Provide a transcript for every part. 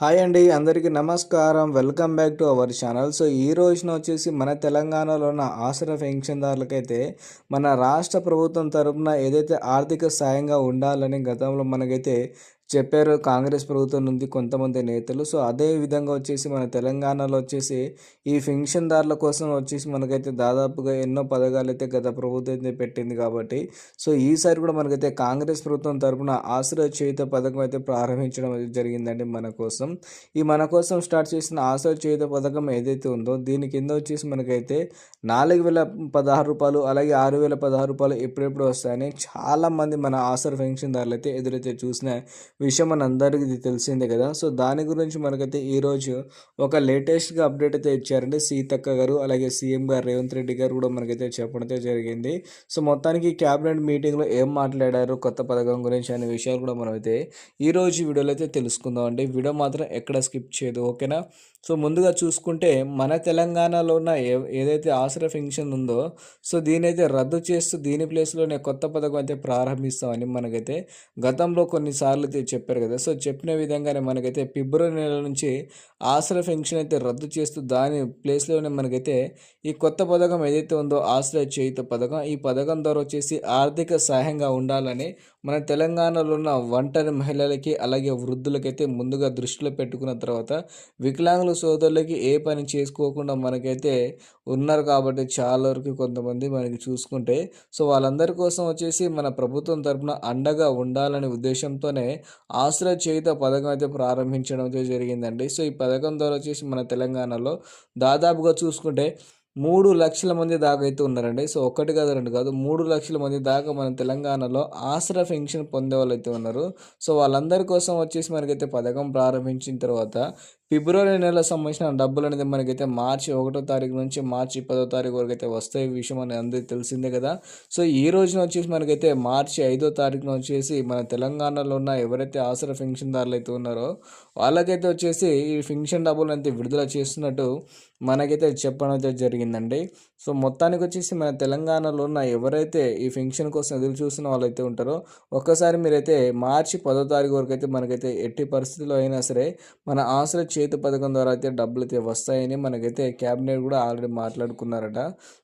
Hi అండి అందరికీ నమస్కారం. Welcome back to our channel. So ఈ రోజున వచ్చేసి మన తెలంగాణలో ఉన్న ఆసరా పెన్షన్దారులకైతే మన రాష్ట్ర ప్రభుత్వం తరపున ఏదైతే ఆర్థిక సాయంగా ఉండాలని గతంలో మనకైతే చెప్పారు కాంగ్రెస్ ప్రభుత్వం నుండి కొంతమంది నేతలు. సో అదే విధంగా వచ్చేసి మన తెలంగాణలో వచ్చేసి ఈ పెన్షన్దారుల కోసం వచ్చేసి మనకైతే దాదాపుగా ఎన్నో పథకాలు అయితే గత ప్రభుత్వం అయితే పెట్టింది కాబట్టి సో ఈసారి కూడా మనకైతే కాంగ్రెస్ ప్రభుత్వం తరపున ఆశ్రయ చేయుత పథకం అయితే ప్రారంభించడం జరిగిందండి మన కోసం. ఈ మన కోసం స్టార్ట్ చేసిన ఆశ్రయ చేయుత పథకం ఏదైతే ఉందో దీని కింద వచ్చేసి మనకైతే నాలుగు వేల పదహారు రూపాయలు అలాగే ఆరు వేల పదహారు రూపాయలు ఎప్పుడెప్పుడు వస్తాయని చాలామంది మన ఆసర పెన్షన్దారులు అయితే ఎదురైతే చూసిన విషయం మనందరికీ తెలిసిందే కదా. సో దాని గురించి మనకైతే ఈరోజు ఒక లేటెస్ట్గా అప్డేట్ అయితే ఇచ్చారండి. సీతక్క గారు అలాగే సీఎం గారు రేవంత్ రెడ్డి గారు కూడా మనకైతే చెప్పడం అయితే జరిగింది. సో మొత్తానికి క్యాబినెట్ మీటింగ్లో ఏం మాట్లాడారు కొత్త పథకం గురించి అనే విషయాలు కూడా మనమైతే ఈరోజు వీడియోలో అయితే తెలుసుకుందాం అండి. వీడియో మాత్రం ఎక్కడ స్కిప్ చేయదు ఓకేనా? సో ముందుగా చూసుకుంటే మన తెలంగాణలో ఉన్న ఏదైతే ఆసరా ఫంక్షన్ ఉందో సో దీని అయితే రద్దు చేస్తూ దీని ప్లేస్లోనే కొత్త పథకం అయితే ప్రారంభిస్తామని మనకైతే గతంలో కొన్నిసార్లు అయితే చెప్పారు కదా. సో చెప్పిన విధంగానే మనకైతే ఫిబ్రవరి నెల నుంచి ఆశ్రయ పెన్షన్ అయితే రద్దు చేస్తూ దాని ప్లేస్లోనే మనకైతే ఈ కొత్త పథకం ఏదైతే ఉందో ఆశ్రయ చేయుత పథకం ఈ పథకం ద్వారా వచ్చేసి ఆర్థిక సహాయంగా ఉండాలని మన తెలంగాణలో ఉన్న ఒంటరి మహిళలకి అలాగే వృద్ధులకైతే ముందుగా దృష్టిలో పెట్టుకున్న తర్వాత వికలాంగుల సోదరులకి ఏ పని చేసుకోకుండా మనకైతే ఉన్నారు కాబట్టి చాలా వరకు కొంతమంది మనకి చూసుకుంటే. సో వాళ్ళందరి కోసం వచ్చేసి మన ప్రభుత్వం తరఫున అండగా ఉండాలనే ఉద్దేశంతోనే ఆశ్రయ చేయుత పథకం అయితే ప్రారంభించడం అయితే జరిగిందండి. సో ఈ పథకం ద్వారా వచ్చేసి మన తెలంగాణలో దాదాపుగా చూసుకుంటే మూడు లక్షల మంది దాకా అయితే ఉన్నారండి. సో ఒకటి కాదు రెండు కాదు మూడు లక్షల మంది దాకా మన తెలంగాణలో ఆసరా పెన్షన్ పొందే వాళ్ళు అయితే ఉన్నారు. సో వాళ్ళందరి కోసం వచ్చేసి మనకైతే పథకం ప్రారంభించిన తర్వాత ఫిబ్రవరి నెల సంబంధించిన డబ్బులు అనేది మనకైతే మార్చి ఒకటో తారీఖు నుంచి మార్చి పదో తారీఖు వరకు అయితే వస్తాయి విషయం అని అందరికీ తెలిసిందే కదా. సో ఈ రోజున వచ్చేసి మనకైతే మార్చి ఐదో తారీఖున వచ్చేసి మన తెలంగాణలో ఉన్న ఎవరైతే ఆసరా పెన్షన్దారులు అయితే ఉన్నారో వాళ్ళకైతే వచ్చేసి ఈ పెన్షన్ డబ్బులు అయితే విడుదల చేస్తున్నట్టు మనకైతే చెప్పడం అయితే జరిగిందండి. సో మొత్తానికి వచ్చేసి మన తెలంగాణలో ఉన్న ఎవరైతే ఈ పెన్షన్ కోసం ఎదురు చూస్తున్న వాళ్ళైతే ఉంటారో ఒక్కసారి మీరైతే మార్చి పదో తారీఖు వరకు అయితే మనకైతే ఎట్టి పరిస్థితుల్లో అయినా సరే మన ఆసరా చేతి పథకం ద్వారా అయితే డబ్బులు అయితే వస్తాయని మనకైతే క్యాబినెట్ కూడా ఆల్రెడీ మాట్లాడుకున్నారట.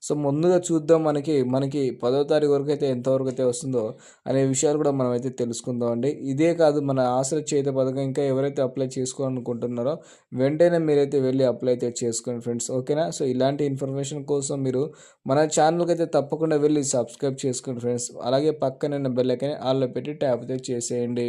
సో ముందుగా చూద్దాం మనకి మనకి పదో తారీఖు వరకు అయితే ఎంతవరకు అయితే వస్తుందో అనే విషయాలు కూడా మనం అయితే తెలుసుకుందాం అండి. ఇదే కాదు మన ఆశ్రయ చేతి పథకం ఇంకా ఎవరైతే అప్లై చేసుకోవాలనుకుంటున్నారో వెంటనే మీరైతే వెళ్ళి అప్లై అయితే చేసుకోండి ఫ్రెండ్స్. ఓకేనా? సో ఇలాంటి ఇన్ఫర్మేషన్ కోసం మీరు మన ఛానల్కి అయితే తప్పకుండా వెళ్ళి సబ్స్క్రైబ్ చేసుకోండి ఫ్రెండ్స్. అలాగే పక్కన బెల్ ఐకాన్ ఆల్లో పెట్టి ట్యాప్ అయితే చేసేయండి.